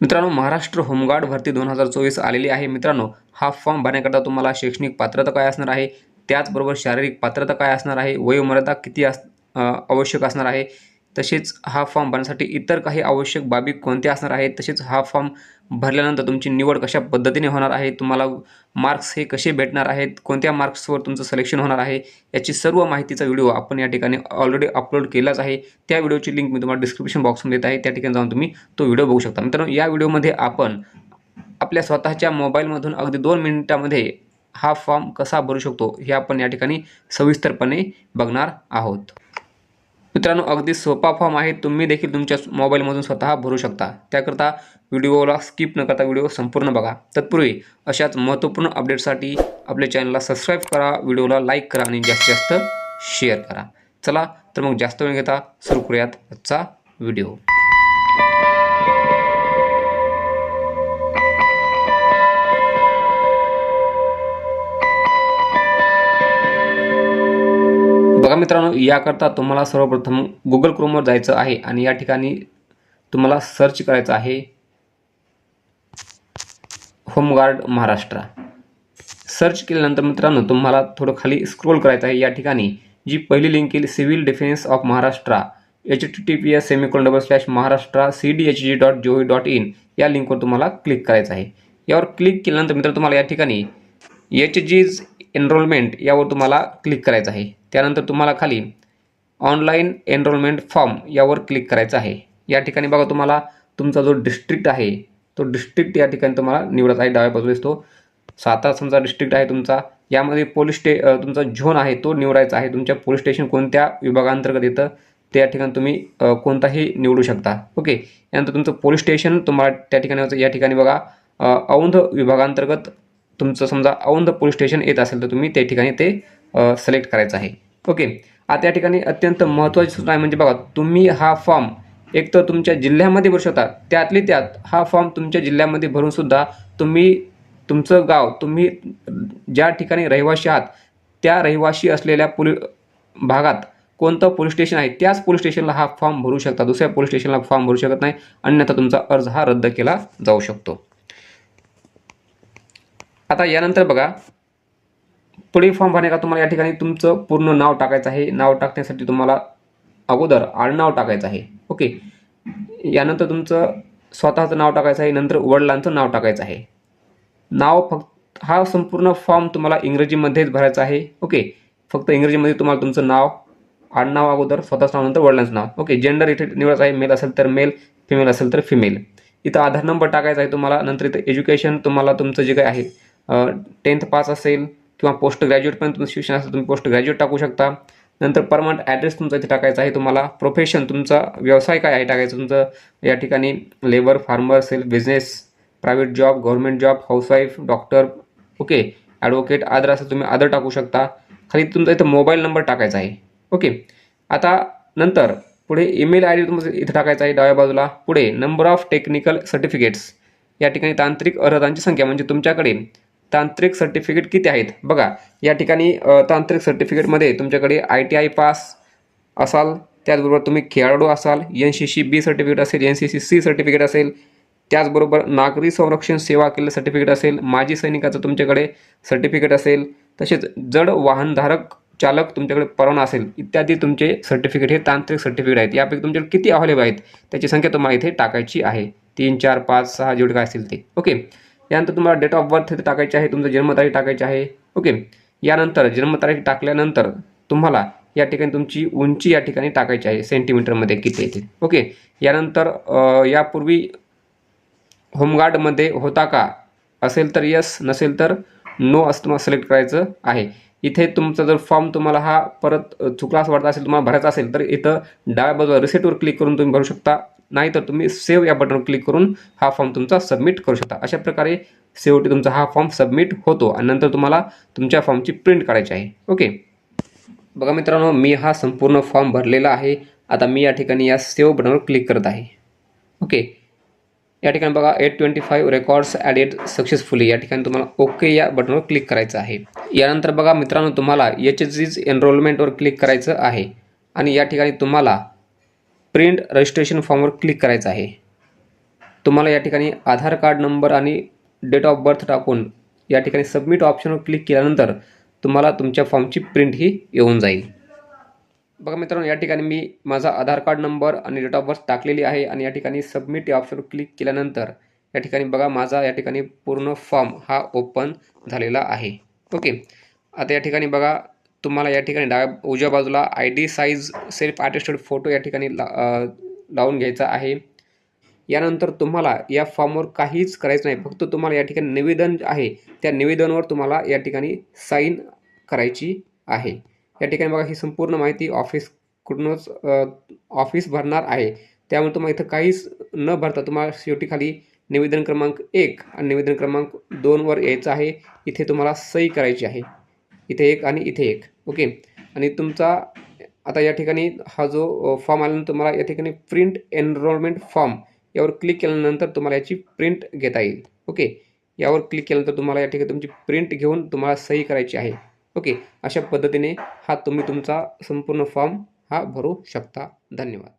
मित्रांनो महाराष्ट्र होमगार्ड भरती दोन हजार चोवीस आलेली आहे. मित्रांनो हा फॉर्म भरण्याकरता तुम्हाला शैक्षणिक पात्रता काय असणार आहे? त्याचबरोबर शारीरिक पात्रता काय असणार आहे? वयोमर्यादा किती अस आवश्यक असणार आहे? तसेच हा फॉर्म भरण्यासाठी इतर काही आवश्यक बाबी कोणत्या असणार आहेत? तसेच हा फॉर्म भरल्यानंतर तुमची निवड कशा पद्धतीने होणार आहे? तुम्हाला मार्क्स हे कसे भेटणार आहेत? कोणत्या मार्क्सवर तुमचं सिलेक्शन होणार आहे? याची सर्व माहितीचा व्हिडिओ आपण या ठिकाणी ऑलरेडी अपलोड केलाच आहे. त्या व्हिडिओची लिंक मी तुम्हाला डिस्क्रिप्शन बॉक्समध्ये देत आहे. त्या ठिकाणी जाऊन तुम्ही तो व्हिडिओ बघू शकता. मित्रांनो या व्हिडिओमध्ये आपण आपल्या स्वतःच्या मोबाईलमधून अगदी दोन मिनिटामध्ये हा फॉर्म कसा भरू शकतो हे आपण या ठिकाणी सविस्तरपणे बघणार आहोत. मित्रांनो अगदी सोपा फॉर्म आहे. तुम्ही देखील तुमच्या मोबाईलमधून स्वतः भरू शकता. त्याकरता व्हिडिओला स्किप न करता व्हिडिओ संपूर्ण बघा. तत्पूर्वी अशाच महत्त्वपूर्ण अपडेटसाठी आपल्या चॅनलला सबस्क्राईब करा व्हिडिओला लाईक करा आणि जास्तीत जास्त शेअर करा. चला तर मग जास्त वेळ घेता सुरू करूयात आजचा व्हिडिओ मित्रांनो याकरता तुम्हाला सर्वप्रथम गुगल क्रोमवर जायचं आहे आणि या ठिकाणी तुम्हाला सर्च करायचं आहे होमगार्ड महाराष्ट्र सर्च केल्यानंतर मित्रांनो तुम्हाला थोडं खाली स्क्रोल करायचं आहे. या ठिकाणी जी पहिली लिंक येईल civil defence of Maharashtra H T T P S semicolon double slash Maharashtra C D H G dot G O dot in या लिंकवर तुम्हाला क्लिक करायचं आहे. यावर क्लिक केल्यानंतर मित्र तुम्हाला या ठिकाणी एच जीज एनरोलमेंट यावर तुम्हाला क्लिक करायचं आहे. त्यानंतर तुम्हाला खाली ऑनलाईन एनरोलमेंट फॉर्म यावर क्लिक करायचं आहे. या ठिकाणी बघा तुम्हाला तुमचा जो डिस्ट्रिक्ट आहे तो डिस्ट्रिक्ट या ठिकाणी तुम्हाला निवडत आहे. डाव्या बाजूला दिसतो. सातारा समजा डिस्ट्रिक्ट आहे तुमचा. यामध्ये पोलीस स्टे तुमचा झोन आहे तो निवडायचा आहे. तुमच्या पोलीस स्टेशन कोणत्या विभागांतर्गत येतं त्या ठिकाणी तुम्ही कोणताही निवडू शकता. ओके? यानंतर तुमचं पोलीस स्टेशन तुम्हाला त्या ठिकाणी या ठिकाणी बघा औंध विभागांतर्गत तुमचं समजा औंध पोलीस स्टेशन येत असेल तर तुम्ही त्या ठिकाणी ते सिलेक्ट करायचं आहे. ओके. आता या ठिकाणी अत्यंत महत्त्वाची सूचना आहे म्हणजे बघा तुम्ही हा फॉर्म एक तर तुमच्या जिल्ह्यामध्ये भरू शकता त्यातली त्यात हा फॉर्म तुमच्या जिल्ह्यामध्ये भरूनसुद्धा तुम्ही तुमचं गाव तुम्ही ज्या ठिकाणी रहिवाशी आहात त्या रहिवाशी असलेल्या पोली भागात कोणतं पोलीस स्टेशन आहे त्याच पोलीस स्टेशनला हा फॉर्म भरू शकता. दुसऱ्या पोलीस स्टेशनला फॉर्म भरू शकत नाही. अन्यथा तुमचा अर्ज हा रद्द केला जाऊ शकतो. आता यानंतर बघा पुढील फॉर्म भरण्याकरता तुम्हाला या ठिकाणी तुमचं पूर्ण नाव टाकायचं आहे. नाव टाकण्यासाठी तुम्हाला अगोदर आडनाव टाकायचं आहे. ओके. यानंतर तुमचं स्वतःचं नाव टाकायचं आहे नंतर वडिलांचं नाव टाकायचं आहे. नाव फक्त हा संपूर्ण फॉर्म तुम्हाला इंग्रजीमध्येच भरायचा आहे. ओके. फक्त इंग्रजीमध्ये तुम्हाला तुमचं नाव आडनाव अगोदर स्वतःचं नाव नंतर वडिलांचं नाव. ओके. जेंडर इथे निवडायचं आहे. मेल असेल तर मेल फिमेल असेल तर फिमेल इथं आधार नंबर टाकायचा आहे तुम्हाला. नंतर इथं एज्युकेशन तुम्हाला तुमचं जे काही आहे टेन्थ पास असेल किंवा पोस्ट ग्रॅज्युएटपर्यंत तुमचं शिक्षण असेल तुम्ही पोस्ट ग्रॅज्युएट टाकू शकता. नंतर परमनंट ॲड्रेस तुमचा इथे टाकायचा आहे तुम्हाला. प्रोफेशन तुमचा व्यवसाय काय आहे टाकायचं तुमचं? या ठिकाणी लेबर फार्मर असेल business private job government job housewife doctor okay advocate other असं तुम्ही आदर टाकू शकता. खाली तुमचा इथं मोबाईल नंबर टाकायचा आहे. ओके आता नंतर पुढे ईमेल आय डी तुमचं इथं टाकायचं आहे डाव्या बाजूला. पुढे नंबर ऑफ टेक्निकल सर्टिफिकेट्स या ठिकाणी तांत्रिक अर्हतांची संख्या म्हणजे तुमच्याकडे तांत्रिक सर्टिफिकेट किती आहेत? बघा या ठिकाणी तांत्रिक सर्टिफिकेटमध्ये तुमच्याकडे आय टी आय पास असाल त्याचबरोबर तुम्ही खेळाडू असाल N C C B certificate असेल N C C C certificate असेल त्याचबरोबर नागरी संरक्षण सेवा केलेलं सर्टिफिकेट असेल माजी सैनिकाचं तुमच्याकडे सर्टिफिकेट असेल तसेच जड वाहनधारक चालक तुमच्याकडे परवाना असेल इत्यादी तुमचे सर्टिफिकेट हे तांत्रिक सर्टिफिकेट आहेत. यापैकी तुमच्याकडे किती अव्हेलेबल आहेत? त्याची संख्या तुम्हाला इथे टाकायची आहे. तीन चार पाच सहा जेवढे काय असेल ते. ओके? यानंतर तुम्हाला डेट ऑफ बर्थ इथे टाकायची आहे तुमचं जन्मतारीख टाकायची आहे. ओके यानंतर जन्मतारीख टाकल्यानंतर तुम्हाला या ठिकाणी तुमची उंची या ठिकाणी टाकायची आहे सेंटीमीटरमध्ये किती येते ओके यानंतर यापूर्वी होमगार्डमध्ये होता का? असेल तर यस नसेल तर नो असं तुम्हाला सिलेक्ट करायचं आहे. इथे तुमचा जर फॉर्म तुम्हाला हा परत चुकला असं वाटत असेल तुम्हाला भरायचा असेल तर इथं डाव्या बाजूला रिसेटवर क्लिक करून तुम्ही भरू शकता. नाहीतर तुम्ही सेव्ह या बटनवर क्लिक करून हा फॉर्म तुमचा सबमिट करू शकता. अशा प्रकारे शेवटी तुमचा हा फॉर्म सबमिट होतो आणि नंतर तुम्हाला तुमच्या फॉर्मची प्रिंट काढायची आहे. ओके बघा मित्रांनो मी हा संपूर्ण फॉर्म भरलेला आहे. आता मी या ठिकाणी या सेव्ह बटनवर क्लिक करत आहे. ओके या ठिकाणी बघा eight twenty five records added successfully या ठिकाणी तुम्हाला ओके या बटनवर क्लिक करायचं आहे. यानंतर बघा मित्रांनो तुम्हाला एच एस जीज एनरोलमेंटवर क्लिक करायचं आहे. आणि या ठिकाणी तुम्हाला प्रिंट रजिस्ट्रेशन फॉर्मवर क्लिक करायचं आहे. तुम्हाला या ठिकाणी आधार कार्ड नंबर आणि डेट ऑफ बर्थ टाकून या ठिकाणी सबमिट ऑप्शनवर क्लिक केल्यानंतर तुम्हाला तुमच्या फॉर्मची प्रिंट ही येऊन जाईल. बघा मित्रांनो या ठिकाणी मी माझा आधार कार्ड नंबर आणि डेट ऑफ बर्थ टाकलेली आहे आणि या ठिकाणी सबमिट या ऑप्शनवर क्लिक केल्यानंतर या ठिकाणी बघा माझा या ठिकाणी पूर्ण फॉर्म हा ओपन झालेला आहे. ओके. आता या ठिकाणी बघा तुम्हाला या ठिकाणी डाव्या उजव्या बाजूला I D size self attested photo या ठिकाणी ला लावून घ्यायचा आहे. यानंतर तुम्हाला या फॉर्मवर काहीच करायचं नाही. फक्त तुम्हाला या ठिकाणी निवेदन आहे. त्या निवेदनावर तुम्हाला या ठिकाणी साईन करायची आहे. या ठिकाणी बघा ही संपूर्ण माहिती ऑफिसकडूनच ऑफिस भरणार आहे. त्यामुळे तुम्हाला इथं काहीच न भरता तुम्हाला शेवटी खाली निवेदन क्रमांक एक आणि निवेदन क्रमांक दोनवर यायचं आहे. इथे तुम्हाला सही करायची आहे. इथे एक आणि इथे एक. ओके? आणि तुमचा आता या ठिकाणी हा जो फॉर्म आल्यानंतर तुम्हाला या ठिकाणी प्रिंट एनरोलमेंट फॉर्म यावर क्लिक केल्यानंतर तुम्हाला याची प्रिंट घेता येईल. ओके? यावर क्लिक केल्यानंतर तुम्हाला या ठिकाणी तुमची प्रिंट घेऊन तुम्हाला सही करायची आहे. ओके? अशा पद्धतीने हा तुम्ही तुमचा संपूर्ण फॉर्म हा भरू शकता. धन्यवाद.